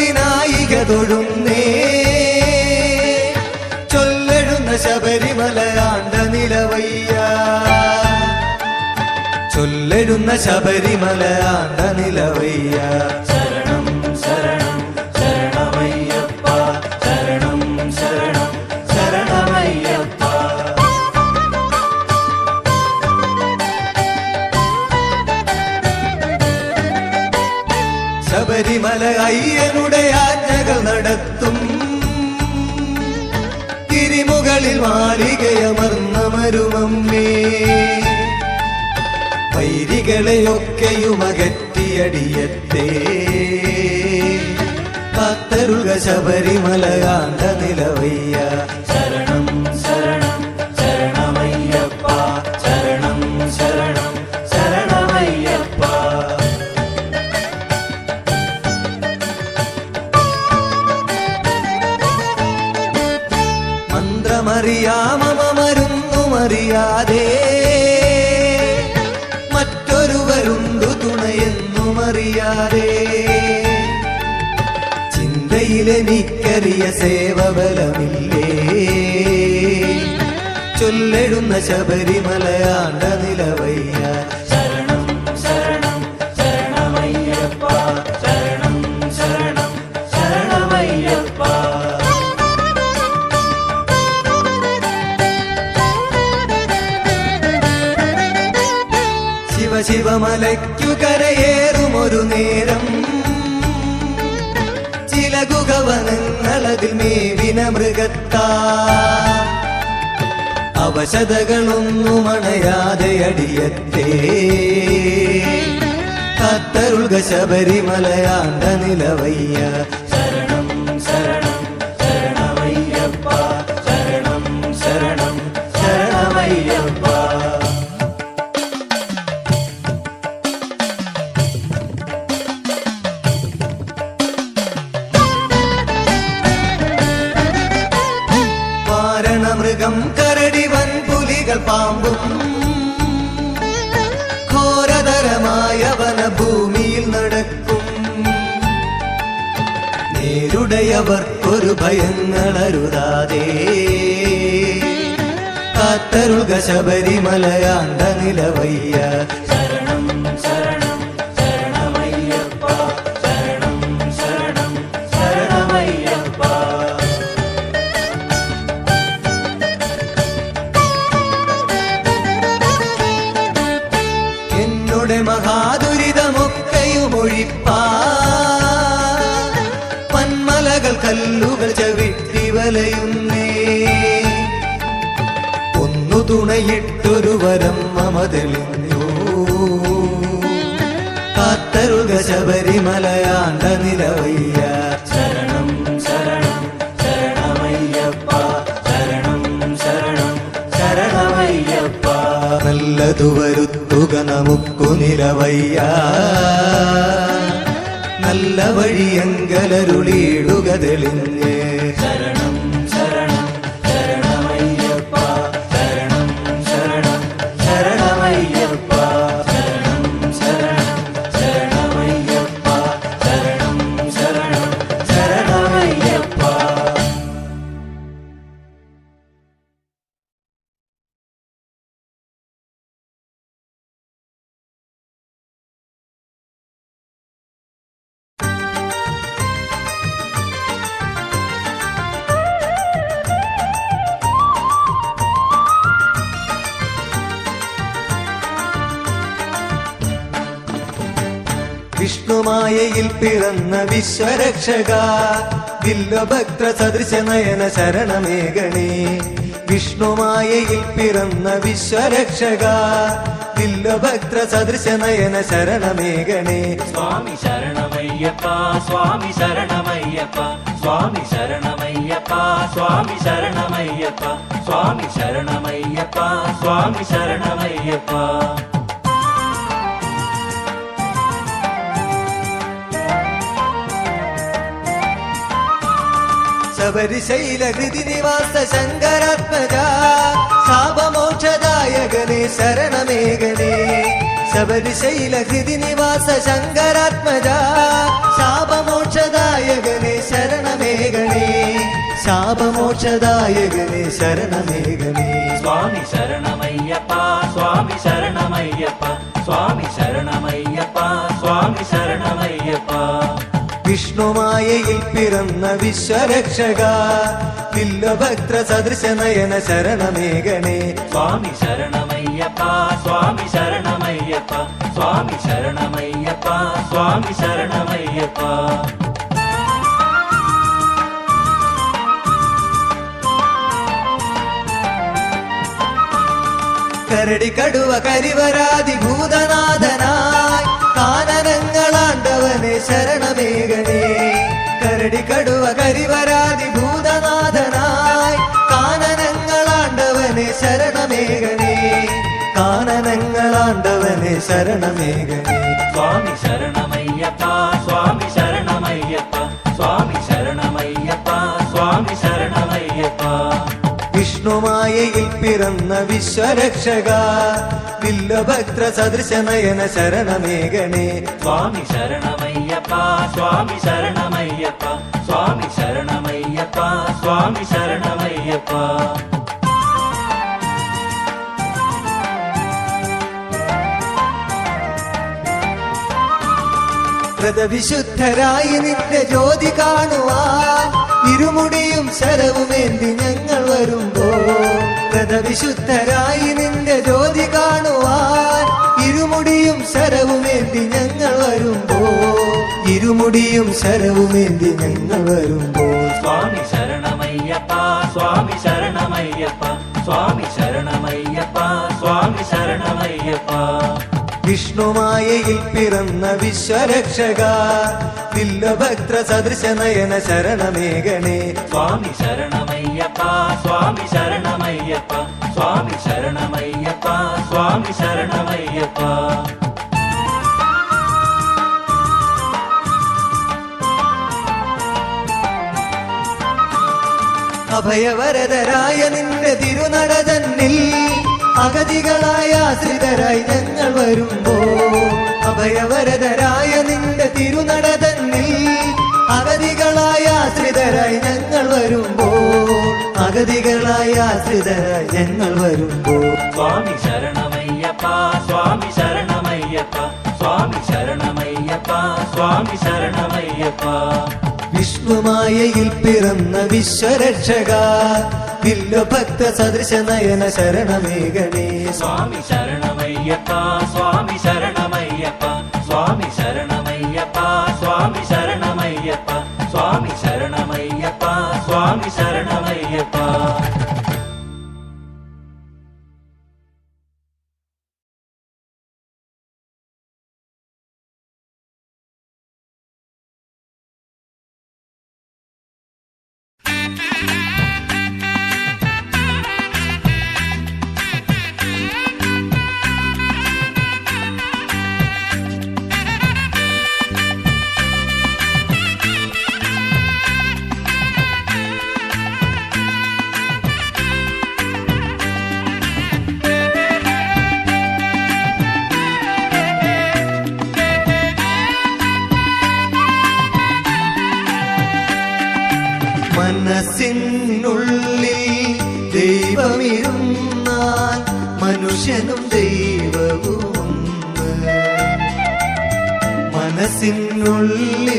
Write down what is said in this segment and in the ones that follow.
അല്ലലകലേണമതിനായിക തൊഴുന്നേ. ചൊല്ലെഴുന്ന ശബരിമലയാണ്ട നിലവയ്യ. ചൊല്ലെഴുന്ന ശബരിമലയാണ്ട നിലവയ്യ. അയ്യനുടെ ആജ്ഞകൾ നടത്തും. തിരിമുകളിൽ മാലികയമർന്ന മരുമമ്മേ വൈരികളെയൊക്കെയും അകറ്റിയടിയത്തെ കാത്തരുക കാന്ത നിലവയ്യ ശരണം ചിന്തയിലെനിക്കറിയ സേവബലമില്ലേ? ചൊല്ലെഴുന്ന ശബരിമലയാണ്ട നിലവയ്യ. ശരണം ശരണം ശരണമയ്യപ്പ ശരണം ശരണം ശരണമയ്യപ്പ. കരയേറുമൊരു നേരം. ഗുഹവനങ്ങളതിൽ മേവിന മൃഗത്താ. അവശതകളൊന്നും അണയാതെ അടിയത്തെ. കത്തരുൾക ശബരിമലയാണ്ട നിലവയ്യ പാമ്പും ഘോരതരമായ വനഭൂമിയിൽ നടക്കും. നേരുടയവർ നേരുടയവർക്കൊരു ഭയങ്ങളരുതാതെ. കാത്തരുക ശബരിമലയാണ്ട നിലവയ്യ ഒന്നു തുണയിട്ടൊരു വരം മമതെളിഞ്ഞു കാത്തരുക ശബരിമലയാണ്ട നിലവയ്യ ശരണം ശരണം ശരണമയ്യപ്പ ശരണം ശരണം ശരണമയ്യപ്പ നല്ലതു വരുത്തുക നമുക്കു നിലവയ്യ നല്ല വഴിയങ്കലരുളിയിടുക തെളിഞ്ഞ് വിഷ്ണുമായയിൽ പിറന്ന വിശ്വരക്ഷക ദില്ലഭക്ത സദൃശ നയന ശരണമേഗണേ വിഷ്ണുമായയിൽ പിറന്ന വിശ്വരക്ഷക ദില്ലഭക്ത സദൃശ നയന ശരണമേഗണേ സ്വാമി ശരണമയ്യപ്പ സ്വാമി ശരണമയ്യപ്പ സ്വാമി ശരണമയ്യപ്പ സ്വാമി ശരണമയ്യപ്പ സ്വാമി ശരണമയ്യപ്പ സ്വാമി ശരണമയ്യപ്പ. ശബരിശൈല ഹൃതി നിവാസ ശങ്കരാത്മജ ശാപമോക്ഷദായകനെ ശരണമേഘനെ ശബരിശൈല ഹൃതി നിവാസ ശങ്കരാത്മജ ശാപമോക്ഷദായകനെ ശരണമേഘനെ ശാപമോക്ഷദായകനെ ശരണമേഘനെ സ്വാമി ശരണമയ്യപ്പ സ്വാമി ശരണമയ്യപ്പ സ്വാമി ശരണമയ്യപ്പ സ്വാമി ശരണമയ്യപ്പ വിഷ്ണുമായയിൽ പിറന്ന വിശ്വരക്ഷക. വില്ലഭക്ത്ര സദൃശ നയന ശരണമേഘനെ സ്വാമി ശരണമയ്യപ്പ സ്വാമി ശരണമയ്യപ്പ സ്വാമി ശരണമയ്യപ്പ സ്വാമി ശരണമയ്യപ്പ. കരടി കടുവ കരിവരാതി ഭൂതനാഥനായി ശരണമേഘനെ കരടി കടുവ കരിവരാതി ഭൂതനാഥനായി. കാനനങ്ങളാണ്ടവനെ ശരണമേകനേ. കാനനങ്ങളാണ്ടവനെ ശരണമേകനേ. സ്വാമി ശരണമയ്യപ്പ സ്വാമി ശരണമയ്യപ്പ സ്വാമി ശരണമയ്യപ്പ സ്വാമി ശരണമയ്യപ്പ. വിഷ്ണുമായയിൽ പിറന്ന വിശ്വരക്ഷക വില്ലഭക്ത്ര സദൃശനയന നയന സ്വാമി സ്വാമി ശരണമയ്യപ്പ സ്വാമി ശരണമയ്യപ്പ സ്വാമി ശരണമയ്യപ്പ സ്വാമി ശരണമയ്യപ്പ. വ്രതവിശുദ്ധരായി നിന്റെ ജ്യോതി കാണുവാൻ ഇരുമുടിയും ശരവുമേന്തി ഞങ്ങൾ വരുമ്പോ. വ്രതവിശുദ്ധരായി നിന്റെ ജ്യോതി കാണുവാൻ ഇരുമുടിയും ശരവുമേന്തി ഞങ്ങൾ വരുമ്പോ. ഇരുമുടിയും ശരവുമേന്തി ഞങ്ങൾ വരുമ്പോൾ സ്വാമി ശരണമയ്യപ്പ സ്വാമി ശരണമയ്യപ്പ സ്വാമി ശരണമയ്യപ്പ സ്വാമി ശരണമയ്യപ്പ. വിഷ്ണുമായയിൽ പിറന്ന വിശ്വരക്ഷക വില്ലഭക്ത്ര സദൃശ നയന ശരണമേഘണേ സ്വാമി ശരണമയ്യപ്പ സ്വാമി ശരണമയ്യപ്പ സ്വാമി ശരണമയ്യപ്പ സ്വാമി ശരണമയ്യപ്പ. അഭയവരതരായ നിന്റെ തിരുനട തന്നിൽ അഗതികളായ ആശ്രിതരായി ഞങ്ങൾ വരുമ്പോ അഭയവരതരായ നിന്റെ തിരുനട തന്നിൽ അഗതികളായ ആശ്രിതരായി ഞങ്ങൾ വരുമ്പോ അഗതികളായ ആശ്രിതരായി ഞങ്ങൾ വരുമ്പോ. സ്വാമി ശരണമയ്യപ്പ സ്വാമി ശരണമയ്യപ്പ സ്വാമി ശരണമയ്യപ്പ സ്വാമി ശരണമയ്യപ്പ. വിഷ്ണുമായയിൽ പിറന്ന വിശ്വരക്ഷക. വില്ലഭക്ത സദൃശ നയന ശരണമേ ഗണേ സ്വാമി ശരണമയ്യപ്പ സ്വാമി ശരണമയ്യപ്പ സ്വാമി ശരണമയ്യപ്പ സ്വാമി ശരണമയ്യപ്പ സ്വാമി ശരണമയ്യപ്പ സ്വാമി ശരണമയ്യപ്പ. മനുഷ്യനും ദൈവവും. മനസ്സിനുള്ളിൽ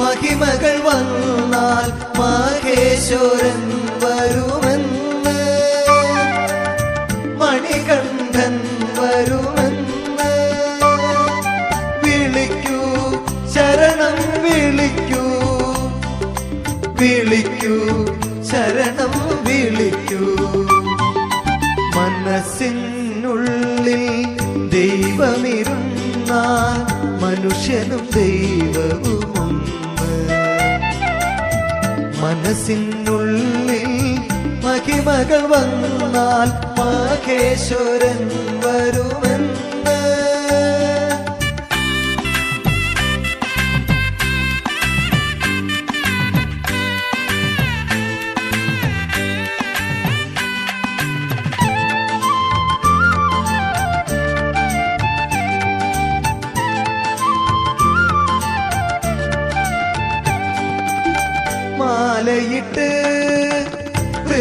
മഹിമകൾ വന്നാൽ മഹേശ്വരൻ മനസ്സിനുള്ളിൽ ദൈവമിരുന്നാൽ മനുഷ്യനും ദൈവവും മനസ്സിനുള്ളിൽ മഹിമകൾ വന്നാൽ മഹേശ്വരൻ വരുമെന്ന്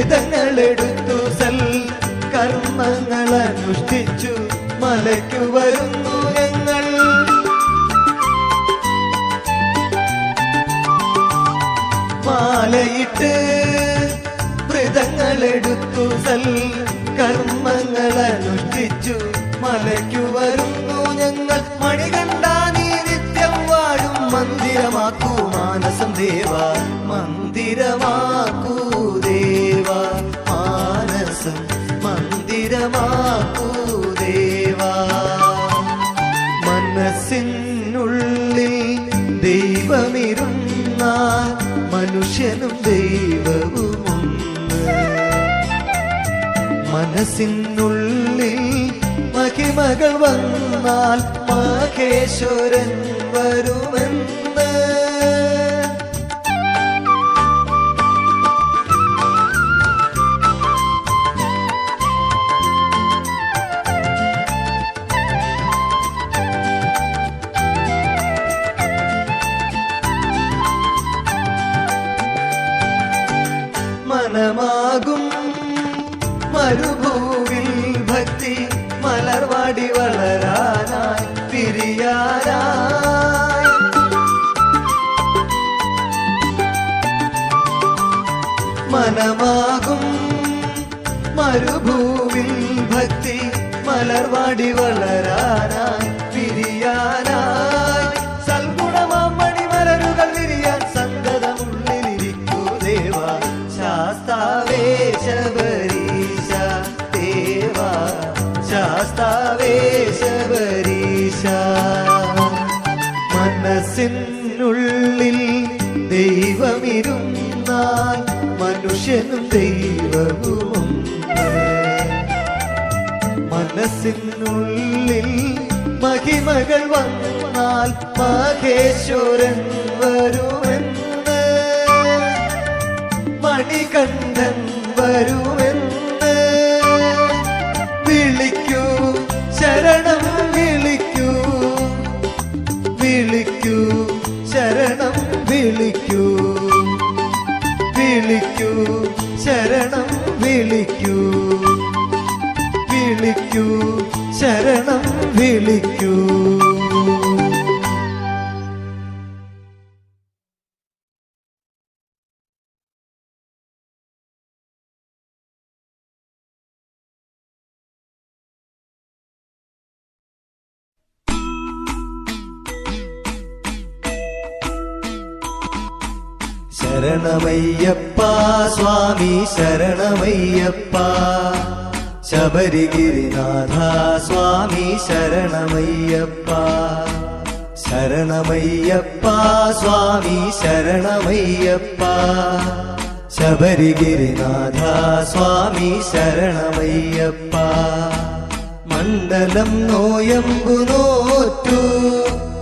വ്രതങ്ങളെടുത്തു സൽ. കർമ്മങ്ങൾ അനുഷ്ഠിച്ചു. മലയ്ക്കു വരുന്നു ഞങ്ങൾ. മാലയിട്ട് വ്രതങ്ങളെടുത്തു സൽ. കർമ്മങ്ങൾ അനുഷ്ഠിച്ചു. മലയ്ക്കു വരുന്നു ഞങ്ങൾ. മണികണ്ടാ നീ നിത്യം വാഴും. മന്ദിരമാക്കൂ മാനസം ദേവ. മന്ദിരമാക്കൂ ദേവാ മനസ്സിനുള്ളിൽ ദൈവമിരുന്ന മനസ്സിനുള്ളിൽ മഹിമകൾ വന്നാൽ മഹേശ്വരൻ വരുമെന്ന് മനമാകും മരുഭൂവിൽ ഭക്തി മലർവാടി വളരാനായി മനസ്സിനുള്ളിൽ മഹിമകൾ വന്നാൽ മഹേശ്വരൻ വരുമെന്ന്. മണികണ്ഠൻ വരുമെന്ന്. വിളിക്കൂ ശരണം വിളിക്കൂ. വിളിക്കൂ ശരണം വിളിക്കൂ. വിളിക്കൂ ശരണം വിളിക്കൂ. ശരണം വിളിക്കൂ. ശരണമയ്യപ്പ സ്വാമി ശരണമയ്യപ്പ. ശബരിഗിരിനാഥ സ്വാമി ശരണമയ്യപ്പ. ശരണമയ്യപ്പ സ്വാമി ശരണമയ്യപ്പ. ശബരിഗിരിനാഥ സ്വാമി ശരണമയ്യപ്പ. മണ്ഡലം നോയമ്പു നോറ്റു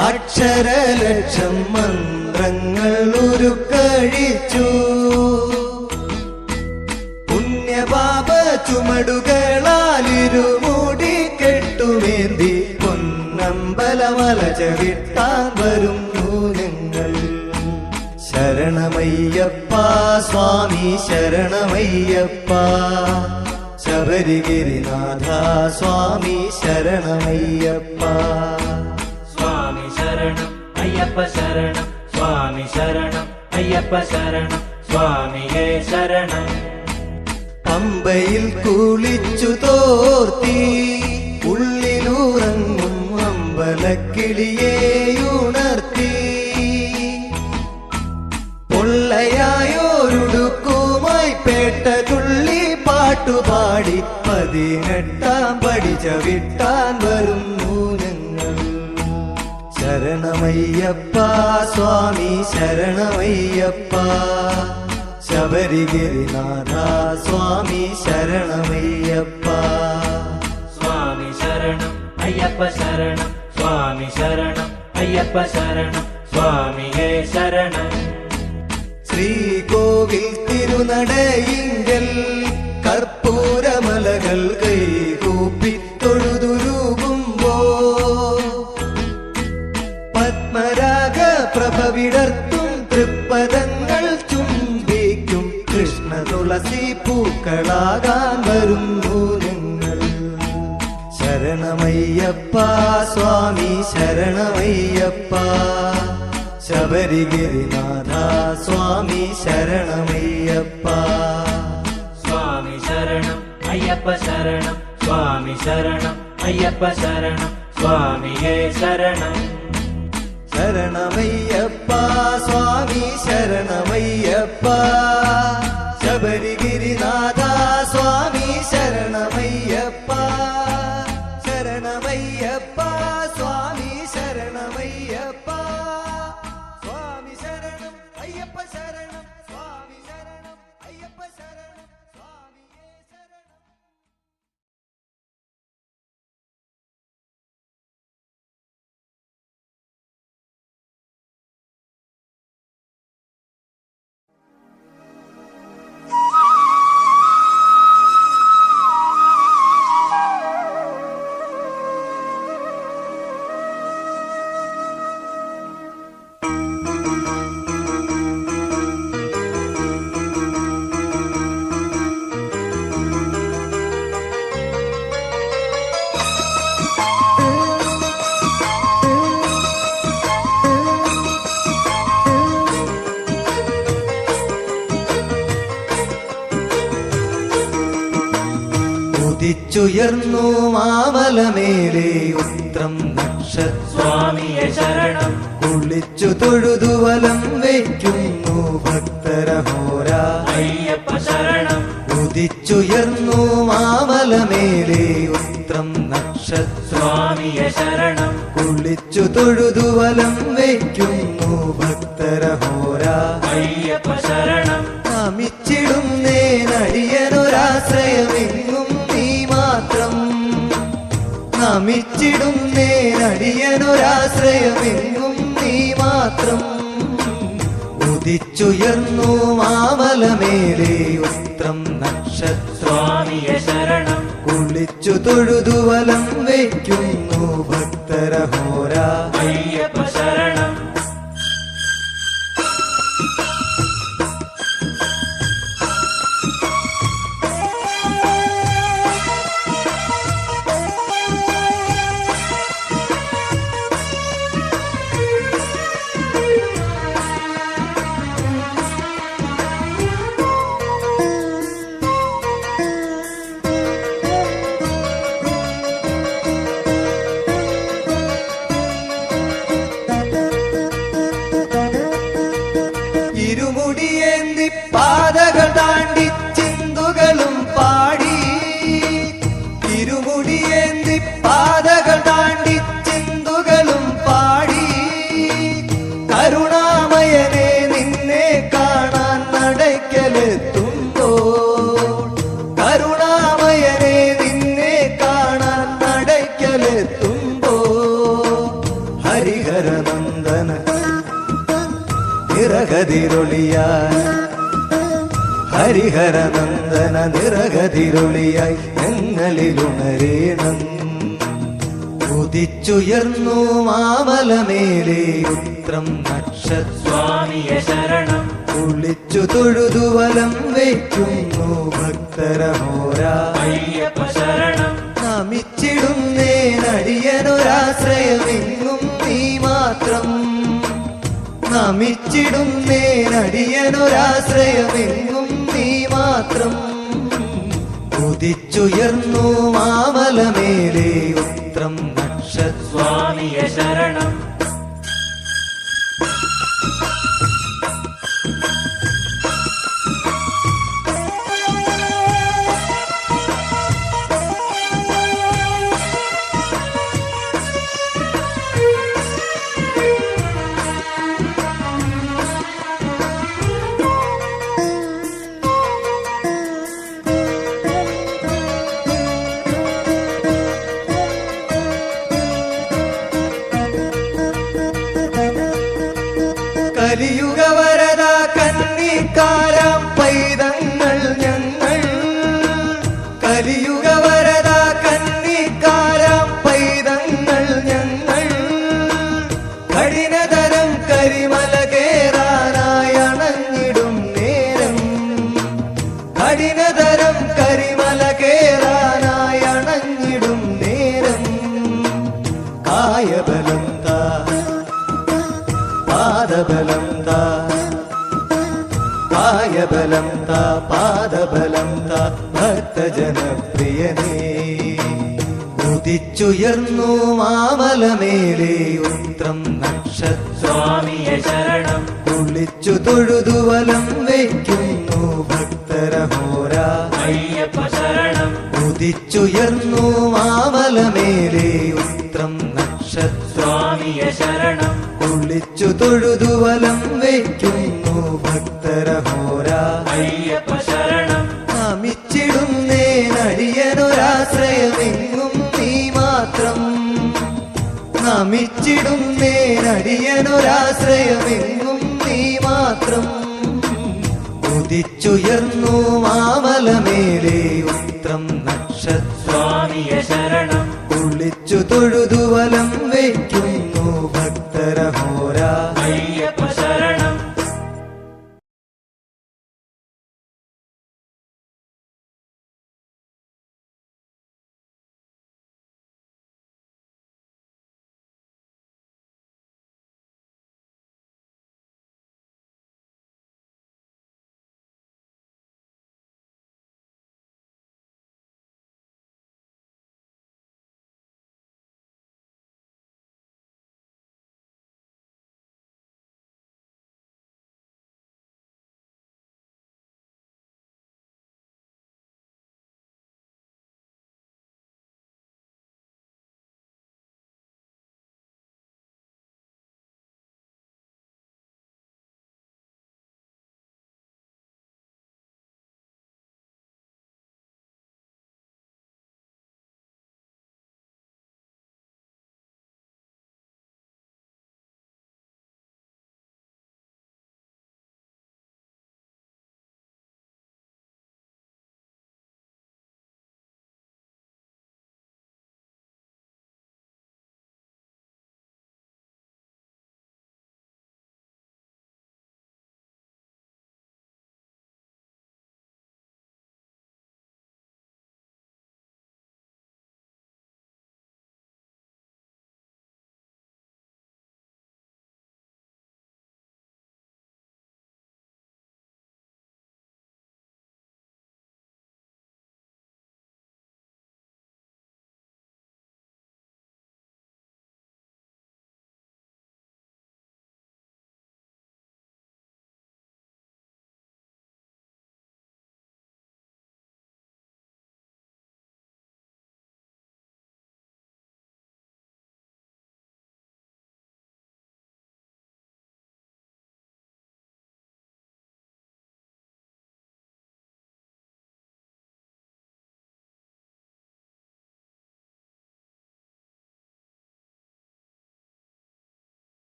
അക്ഷരലക്ഷം മന്ത്രങ്ങൾ ഉരുക്കഴിച്ചു പുണ്യപാപ ചുമടുകളാലിരുമൂടി കെട്ടുമേന്തി പൊന്നമ്പലമല ചവിട്ടാൻ വരും മൂലങ്ങൾ ശരണമയ്യപ്പ സ്വാമി ശരണമയ്യപ്പ. ശബരിഗിരിനാഥ സ്വാമി ശരണമയ്യപ്പ. സ്വാമി ശരണം അയ്യപ്പ ശരണം. സ്വാമി ശരണം അയ്യപ്പ ശരണം. സ്വാമിയേ ശരണം. പമ്പയിൽ കുളിച്ചു തോർത്തി. ഉള്ളിലുറങ്ങും അമ്പലക്കിളിയെ ഉണർത്തി പൊള്ളയായോരുടുക്കുമായി പേട്ട തുള്ളി പാട്ടുപാടി പതിനെട്ടാം പടി ചവിട്ടാൻ വരുന്നു ഞങ്ങൾ ശരണമയ്യപ്പ സ്വാമി ശരണമയ്യപ്പ ശബരിഗിരിനാഥ സ്വാമി ശരണമയ്യപ്പ സ്വാമി ശരണം അയ്യപ്പ ശരണം സ്വാമി ശരണം അയ്യപ്പ ശരണം സ്വാമിയേ ശരണം. ശ്രീകോവിൽ തിരുനടയിങ്കൽ കർപ്പൂരമലകൾ ശരണമയ്യപ്പ സ്വാമി ശരണമയ്യപ്പ ശബരിഗിരിനാഥ സ്വാമി ശരണമയ്യപ്പ സ്വാമി ശരണം അയ്യപ്പ ശരണം സ്വാമി ശരണം അയ്യപ്പ ശരണം സ്വാമിയേ ശരണം ശരണമയ്യപ്പ സ്വാമി ശരണമയ്യപ്പ ശബരിഗിരിനാഥ സ്വാമി ശരണമയ്യപ്പ ശരണമയ്യപ്പ ഉദിച്ചുയർന്നു മാമലമേലെ ഉത്രം നക്ഷത്ര സ്വാമിയേ ശരണം. കുളിച്ചു തൊഴുതു വലം വയ്ക്കുന്നു ഭക്തരഹോര അയ്യപ്പ ശരണം. ഉദിച്ചുയർന്നു മാമലമേലെ ഉത്രം നക്ഷത്ര സ്വാമിയേ ശരണം. കുളിച്ചു തൊഴുതു വലം വയ്ക്കുന്നു ഭക്തരഹോര അയ്യപ്പ ശരണം. നമിച്ചിടുന്നേനടിയനൊരാശ്രയമെങ്ങും നീ മാത്രം. ഉദിച്ചുയർന്നു മാമലമേലെ ഉത്രം നക്ഷത്ര സ്വാമിയേ ശരണം. കുളിച്ചു തൊഴുതുവലം വയ്ക്കുന്നു ഭക്തരഹോര. അയ്യപ്പ ശരണം. പാതകൾ താണ്ടി ചിന്തുകളും പാടി. തിരുമുടിയേന്തി പാതകൾ താണ്ടി ചിന്തുകളും പാടി. കരുണാമയനെ നിന്നെ കാണാൻ നടയ്ക്കലെത്തുമ്പോ കരുണാമയനെ നിന്നെ കാണാൻ നടയ്ക്കലെത്തുമ്പോ ഹരിഹരനന്ദന നിറകതിരൊളിയായി ഹരിഹരനന്ദന നിറകതിരുളിയായി ഞങ്ങളിലുണരേണം. ഉദിച്ചുയർന്നു മാമലമേലെ ഉത്രം നക്ഷസ്വാമിയ സ്വാമിയേ ശരണം. കുളിച്ചു തൊഴുതു വലം വയ്ക്കുന്നു ഭക്തരഹോര അയ്യപ്പ ശരണം. നമിച്ചിടുന്നേനടിയനൊരാശ്രയമെങ്ങും നീ മാത്രം. നമിച്ചിടുന്നേനടിയനൊരാശ്രയമെങ്ങും നീ മാത്രം ഉദിച്ചുയർന്നു മാമലമേലേ ഉത്രം നക്ഷസ്വാമിയ സ്വാമിയേ ശരണം. പാദബലം താ ഭക്തജനപ്രിയനേ ഉദിച്ചുയർന്നു മാമലമേലെ ഉത്രം നക്ഷത്രം സ്വാമിയെ ശരണം. കുളിച്ചു തൊഴുതു വലം വയ്ക്കുന്നു ഭക്തരഹോര. അയ്യപ്പ ശരണം. ഉദിച്ചുയർന്നു മാമലമേലേ ഉത്രം നക്ഷത്രം സ്വാമിയെ ശരണം. കുളിച്ചു തൊഴുതു വലം വയ്ക്കുന്നു ഭക്തരഹോര. അയ്യപ്പ നടിയനൊരാശ്രയമെങ്ങും നീ മാത്രം. നമിച്ചിടും നേരടിയനൊരാശ്രയമെങ്ങും നീ മാത്രം. ഉദിച്ചുയർന്നു മാമലമേലെ ഉത്രം നക്ഷത്രാമിയ ശരണം